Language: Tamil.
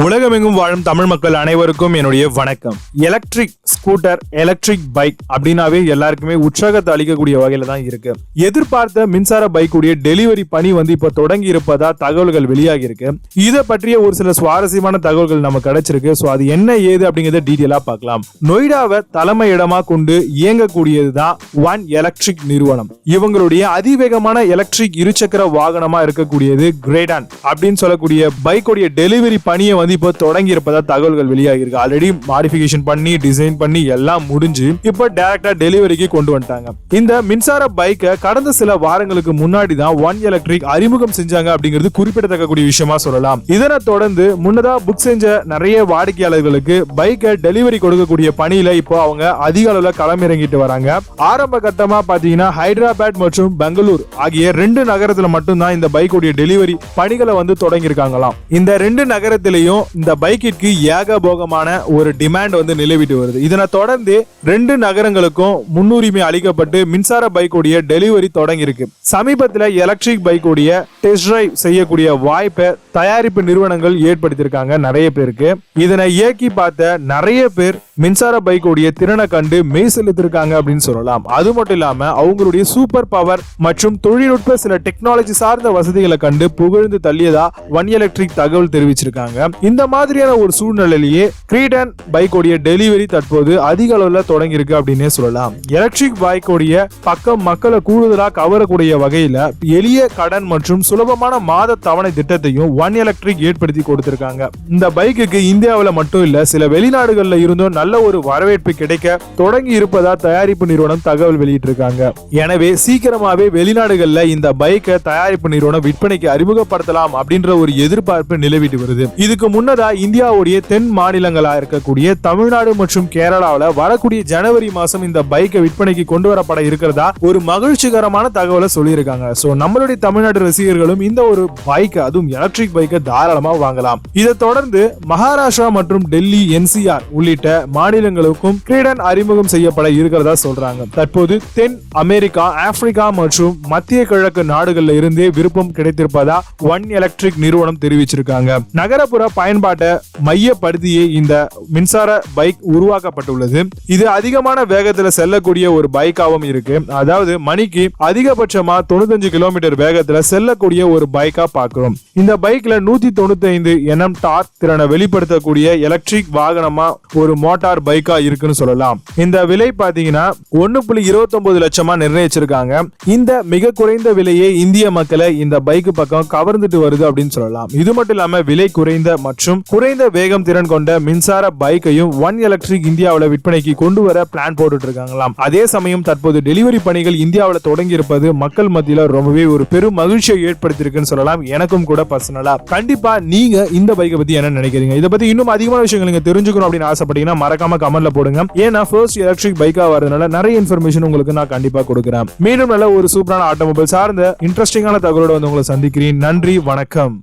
உலகமெங்கும் வாழும் தமிழ் மக்கள் அனைவருக்கும் என்னுடைய வணக்கம். எலக்ட்ரிக் ஸ்கூட்டர் எலக்ட்ரிக் பைக் அப்படின்னாவே எல்லாருக்குமே உற்சாகத்தை அளிக்கக்கூடிய வகையில தான் இருக்கு. எதிர்பார்த்த மின்சார பைக்குடைய டெலிவரி பணி வந்து இப்ப தொடங்கி இருப்பதா தகவல்கள் வெளியாகி இருக்கு. இதை பற்றிய ஒரு சில சுவாரஸ்யமான தகவல்கள் நமக்கு கிடைச்சிருக்கு. ஸோ அது என்ன ஏது அப்படிங்கறத டீட்டெயிலா பார்க்கலாம். நொய்டாவை தலைமை இடமா கொண்டு இயங்கக்கூடியது தான் ஒன் எலக்ட்ரிக் நிறுவனம். இவங்களுடைய அதிவேகமான எலக்ட்ரிக் இருசக்கர வாகனமா இருக்கக்கூடியது கிரேடான் அப்படின்னு சொல்லக்கூடிய பைக்குடைய டெலிவரி பணியை வந்து இப்போ தொடங்கி இருப்பதா தகவல்கள் வெளியாகிருக்கு ஆல்ரெடி மாடிஃபிகேஷன் பண்ணி டிசைன் பண்ணி எல்லாம் முடிஞ்சு இப்போ டைரக்டா டெலிவரிக்கு கொண்டு வந்துட்டாங்க. இந்த மின்சார பைக்கை கடந்த சில வாரங்களுக்கு முன்னாடி தான் ஒன் எலக்ட்ரிக் அறிமுகம் செஞ்சாங்க அப்படிங்கிறது குறிப்பிடத்தக்கக்கூடிய விஷயமா சொல்லலாம். இதனை தொடர்ந்து முன்னதா புக் செஞ்ச நிறைய வாடிக்கையாளர்களுக்கு பைக்கை டெலிவரி கொடுக்கக்கூடிய பணியில இப்போ அவங்க அதிக அளவில் களமிறங்கிட்டு வராங்க. ஆரம்ப கட்டமா பாத்தீங்கன்னா ஹைதராபாத் மற்றும் பெங்களூர் ஆகிய ரெண்டு நகரத்துல மட்டும்தான் இந்த பைக்குடைய டெலிவரி பணிகளை வந்து தொடங்கியிருக்காங்களாம். இந்த ரெண்டு நகரத்திலையும் இந்த பைக்கிற்கு ஏகபோகமான ஒரு டிமாண்ட் வந்து நிலவிட்டு வருது. இதனை தொடர்ந்து ரெண்டு நகரங்களுக்கும் முன்னுரிமை அளிக்கப்பட்டு மின்சார பைக்குடைய டெலிவரி தொடங்கி இருக்கு சமீபத்துல எலக்ட்ரிக் பைக்குடைய டெஸ்ட் டிரைவ் செய்யக்கூடிய வாய்ப்பை தயாரிப்பு நிறுவனங்கள் ஏற்படுத்தியிருக்காங்க நிறைய பேருக்கு. இதனை இயக்கி பார்த்த நிறைய பேர் மின்சார பைக்குடைய திறனை கண்டு மெய் செலுத்திருக்காங்க அப்படின்னு சொல்லலாம். அது மட்டும் இல்லாம அவங்களுடைய சூப்பர் பவர் மற்றும் தொழில்நுட்ப சில டெக்னாலஜி சார்ந்த வசதிகளை கண்டு புகழ்ந்து தள்ளியதா ஒன் எலக்ட்ரிக் தகவல் தெரிவிச்சிருக்காங்க. இந்த மாதிரியான ஒரு சூழ்நிலையிலேயே கிரீடன் பைக்கோடைய டெலிவரி தற்போது அதிக அளவில் தொடங்கியிருக்கு அப்படின்னே சொல்லலாம். எலக்ட்ரிக் பைக்கோடைய பக்கம் மக்களை கூடுதலா கவரக்கூடிய வகையில எளிய கடன் மற்றும் சுலபமான மாத தவணை திட்டத்தையும் ஒன் எலக்ட்ரிக் ஏற்படுத்தி கொடுத்திருக்காங்க. இந்த பைக்குக்கு இந்தியாவில் மட்டும் இல்ல சில வெளிநாடுகளில் இருந்தும் நல்ல ஒரு வரவேற்பு கிடைக்க தொடங்கி இருப்பதா தயாரிப்பு நிறுவனம் தகவல் வெளியிட்டிருக்காங்க. எனவே சீக்கிரமாவே வெளிநாடுகள்ல இந்த பைக்கை தயாரிப்பு நிறுவனம் விற்பனைக்கு அறிமுகப்படுத்தலாம் அப்படின்ற ஒரு எதிர்பார்ப்பு நிலவிட்டு வருது. இதுக்கு முன்னதா இந்தியாவுடைய தென் மாநிலங்களா இருக்கக்கூடிய தமிழ்நாடு மற்றும் கேரளாவில் வரக்கூடிய ஜனவரி மாசம் இந்த பைக்கை விற்பனைக்கு கொண்டு வரப்பட இருக்கிறதா ஒரு மகிழ்ச்சிகரமான தகவலை சொல்லியிருக்காங்க. சோ நம்மளுடைய தமிழ்நாடு ரசிகர்களும் இந்த ஒரு பைக்கை அதுவும் எலக்ட்ரிக் பைக்கை தாராளமா வாங்கலாம். இதை தொடர்ந்து மகாராஷ்டிரா மற்றும் டெல்லி என்சிஆர் உள்ளிட்ட மாநிலங்களுக்கும் கிரீடன் அறிமுகம் செய்யப்பட இருக்கிறதா சொல்றாங்க. தற்போது தென் அமெரிக்கா ஆப்பிரிக்கா மற்றும் மத்திய கிழக்கு நாடுகள்ல இருந்தே விருப்பம் கிடைத்திருப்பதா ஒன் எலக்ட்ரிக் நிறுவனம் தெரிவிச்சிருக்காங்க. நகரப்புற பயன்பாட்டை மையப்படுத்தியே இந்த மின்சார பைக் உருவாக்கப்பட்டுள்ளது. இது அதிகமான வேகத்துல செல்லக்கூடிய ஒரு பைக்காவும் இருக்கு. அதாவது மணிக்கு அதிகபட்சமா தொண்ணூத்தஞ்சு கிலோமீட்டர் வேகத்துல செல்லக்கூடிய ஒரு பைக்கா பார்க்கிறோம் இந்த பைக்ல நூத்தி தொண்ணூத்தி ஐந்து என்எம் டார்க் திறனை வெளிப்படுத்தக்கூடிய எலக்ட்ரிக் வாகனமா ஒரு மோட்டார் பைக்கா இருக்குன்னு சொல்லலாம். இந்த விலை பாத்தீங்கன்னா ஒன்னு புள்ளி இருபத்தி லட்சமா நிர்ணயிச்சிருக்காங்க. இந்த மிக குறைந்த விலையே இந்திய மக்களை இந்த பைக் பக்கம் கவர்ந்துட்டு வருது அப்படின்னு சொல்லலாம். இது மட்டும் இல்லாம விலை குறைந்த மற்றும் குறைந்த வேகம் திறன் கொண்ட மின்சார பைக்கையும் ஒன் எலக்ட்ரிக் இந்தியாவில் விற்பனைக்கு கொண்டு வர பிளான் போட்டுட்டு இருக்காங்களாம் அதே சமயம் தற்போது டெலிவரி பணிகள் இந்தியாவில் தொடங்கி இருப்பது மக்கள் மத்தியில ரொம்பவே ஒரு பெரும் மகிழ்ச்சியை ஏற்படுத்தியிருக்குன்னு சொல்லலாம். எனக்கும் கூட பர்சனலா கண்டிப்பா நீங்க இந்த பைக்கை பத்தி என்ன நினைக்கிறீங்க? இதை பத்தி இன்னும் அதிகமான விஷயங்கள் நீங்க தெரிஞ்சுக்கணும் அப்படின்னு ஆசைப்பட்டீங்கன்னா மறக்காம கமெண்ட்ல போடுங்க. ஏன்னா ஃபர்ஸ்ட் எலக்ட்ரிக் பைக்கா வரதுனால நிறைய இன்ஃபர்மேஷன் உங்களுக்கு நான் கண்டிப்பா கொடுக்குறேன். மீண்டும் நல்ல ஒரு சூப்பரான ஆட்டோமொபைல் சார்ந்த இன்ட்ரெஸ்டிங்கான தகவலோட வந்து உங்களை சந்திக்கிறேன். நன்றி வணக்கம்.